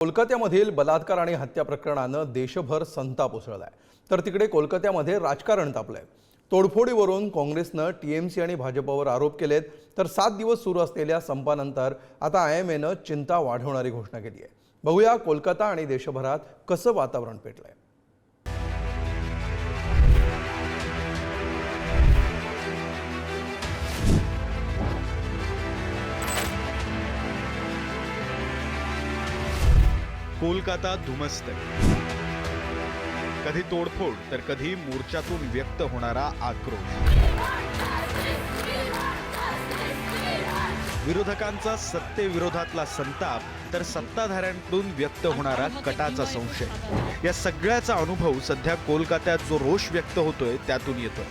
कोलकात्यामधील बलात्कार आणि हत्या प्रकरणानं देशभर संताप उसळलाय. तर तिकडे कोलकात्यामध्ये राजकारण तापलंय. तोडफोडीवरून काँग्रेसनं टीएमसी आणि भाजपवर आरोप केलेत. तर सात दिवस सुरू असलेल्या संपानंतर आता आय एम एनं चिंता वाढवणारी घोषणा केली आहे बघूया कोलकाता आणि देशभरात कसं वातावरण पेटलंय. कोलकाता धुमस्त. कधी तोडफोड तर कधी मोर्चातून व्यक्त होणारा आक्रोश. विरोधकांचा सत्तेविरोधातला संताप तर सत्ताधाऱ्यांकडून व्यक्त होणारा कटाचा संशय. या सगळ्याचा अनुभव सध्या कोलकात्यात जो रोष व्यक्त होतोय त्यातून येतोय.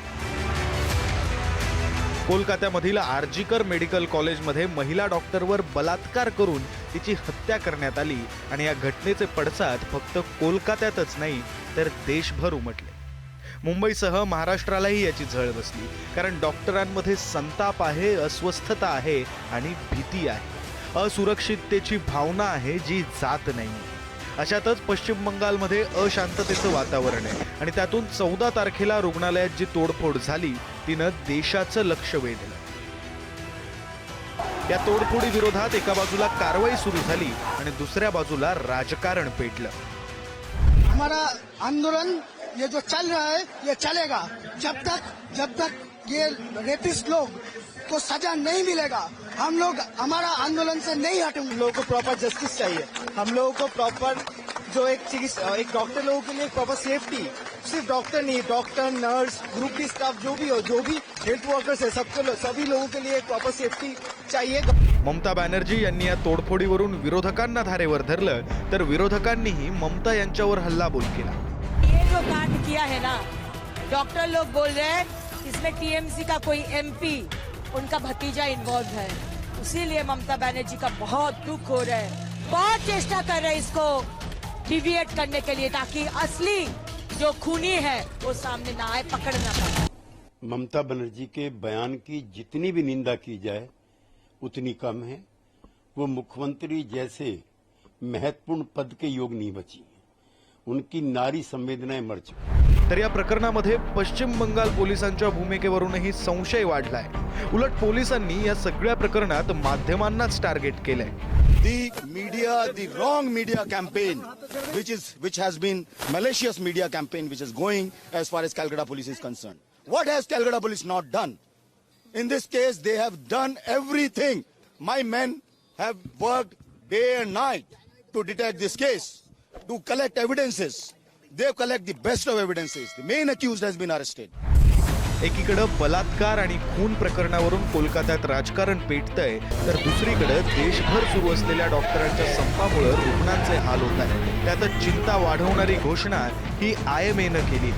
कोलकात्यामधील आर्जिकर मेडिकल कॉलेजमध्ये महिला डॉक्टरवर बलात्कार करून तिची हत्या करण्यात आली आणि या घटनेचे पडसाद फक्त कोलकात्यातच नाही तर देशभर उमटले. मुंबईसह महाराष्ट्रालाही याची झळ बसली कारण डॉक्टरांमध्ये संताप आहे अस्वस्थता आहे आणि भीती आहे. असुरक्षिततेची भावना आहे जी जात नाही. अशातच पश्चिम बंगालमध्ये अशांततेचं वातावरण आहे आणि त्यातून चौदा तारखेला रुग्णालयात जी तोडफोड झाली तिनं देशाचं लक्ष वेधलं. या तोडफोडी विरोधात एका बाजूला कारवाई सुरू झाली आणि दुसऱ्या बाजूला राजकारण पेटलं. हमारा आंदोलन ये जो चल रहा है ये चलेगा। जब तक जब तक ये रेपिस्ट लोग को सजा नहीं मिलेगा हम लोग हमारा आंदोलन से नहीं हटेंगे। हम लोगों को प्रॉपर जस्टिस चाहिए। हम लोगों को प्रॉपर जो एक चिकित्सा एक डॉक्टर लोगों के लिए प्रॉपर सेफ्टी सिर्फ डॉक्टर नहीं doctor nurse group D staff जो भी हो जो भी हेल्थ वर्कर्स है सबको लो- सभी लोगों के लिए प्रॉपर सेफ्टी चाहिए ममता बॅनर्जी यांनी या तोडफोडीवरून विरोधकांना धारेवर धरलं तर विरोधकांनीही ममता यांच्यावर हल्लाबोल केला. ये जो कांड किया है ना डॉक्टर लोग बोल रहे हैं इसमें टीएमसी का कोई एमपी उनका भतीजा इन्वॉल्व है। इसीलिए ममता बनर्जी का बहुत दुख हो रहा है। बहुत चेष्टा कर रहे हैं इसको डिविएट करने के लिए ताकि असली जो खूनी है वो सामने ना आए पकड़ ना पाए। ममता बनर्जी के बयान की जितनी भी निंदा की जाए उतनी कम है वो मुख्यमंत्री जैसे महत्त्वपूर्ण पद के योग नहीं बची उनकी नारी संवेदनाएं मर चुकी तर या प्रकरणामध्ये पश्चिम बंगाल पोलिसांच्या भूमिकेवरूनही संशय वाढलाय उलट पोलिसांनी या सगळ्या प्रकरणात माध्यमांनाच टार्गेट केलंय the media, the wrong media campaign, which is which has been malicious media campaign, which is going as far as Calcutta police is concerned. What has Calcutta police not done? In this case, they have done everything. My men have worked day and night to detect this case, to collect evidences. They collect the best of evidences. The main accused has been arrested. एकीकडं बलात्कार आणि खून प्रकरणावरून कोलकात्यात राजकारण पेटतंय तर दुसरीकडे देशभर सुरू असलेल्या डॉक्टरांच्या संपामुळे रुग्णांचे हाल होत आहेत त्यातच चिंता वाढवणारी घोषणा ही आय एम एनं केली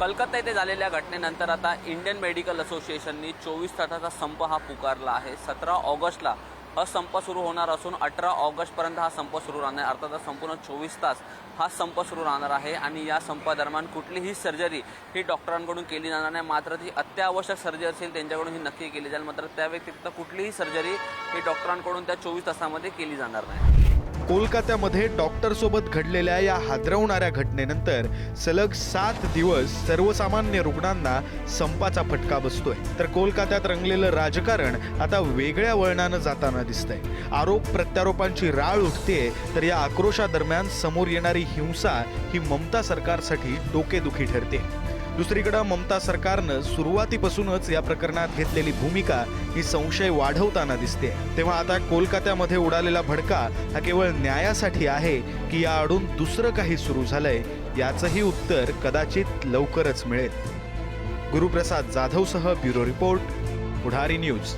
कलकत्ता येथे झालेल्या घटनेनंतर आता इंडियन मेडिकल असोसिएशननी चोवीस तासाचा संप हा पुकारला आहे. सतरा ऑगस्टला हा संप सुरू होणार असून अठरा ऑगस्टपर्यंत हा संप सुरू राहणार. आहे अर्थातच संपूर्ण चोवीस तास हा संप सुरू राहणार आहे आणि या संपादरम्यान कुठलीही सर्जरी ही डॉक्टरांकडून केली जाणार नाही. मात्र ती अत्यावश्यक सर्जरी असेल त्यांच्याकडून ही नक्की केली जाईल. मात्र त्या व्यतिरिक्त कुठलीही सर्जरी ही डॉक्टरांकडून त्या चोवीस तासामध्ये केली जाणार नाही. कोलकात्यामध्ये डॉक्टरसोबत घडलेल्या या हादरवणाऱ्या घटनेनंतर सलग सात दिवस सर्वसामान्य रुग्णांना संपाचा फटका बसतोय. तर कोलकात्यात रंगलेलं राजकारण आता वेगळ्या वळणानं जाताना दिसतंय. आरोप प्रत्यारोपांची राळ उठते तर या आक्रोशादरम्यान समोर येणारी हिंसा ही ममता सरकारसाठी डोकेदुखी ठरते. दुसरीकडे ममता सरकारनं सुरुवातीपासूनच या प्रकरणात घेतलेली भूमिका ही संशय वाढवताना दिसते. तेव्हा आता कोलकात्यामध्ये उडालेला भडका हा केवळ न्यायासाठी आहे की या आडून दुसरं काही सुरू झालंय याचंही उत्तर कदाचित लवकरच मिळेल. गुरुप्रसाद जाधवसह ब्युरो रिपोर्ट पुढारी न्यूज.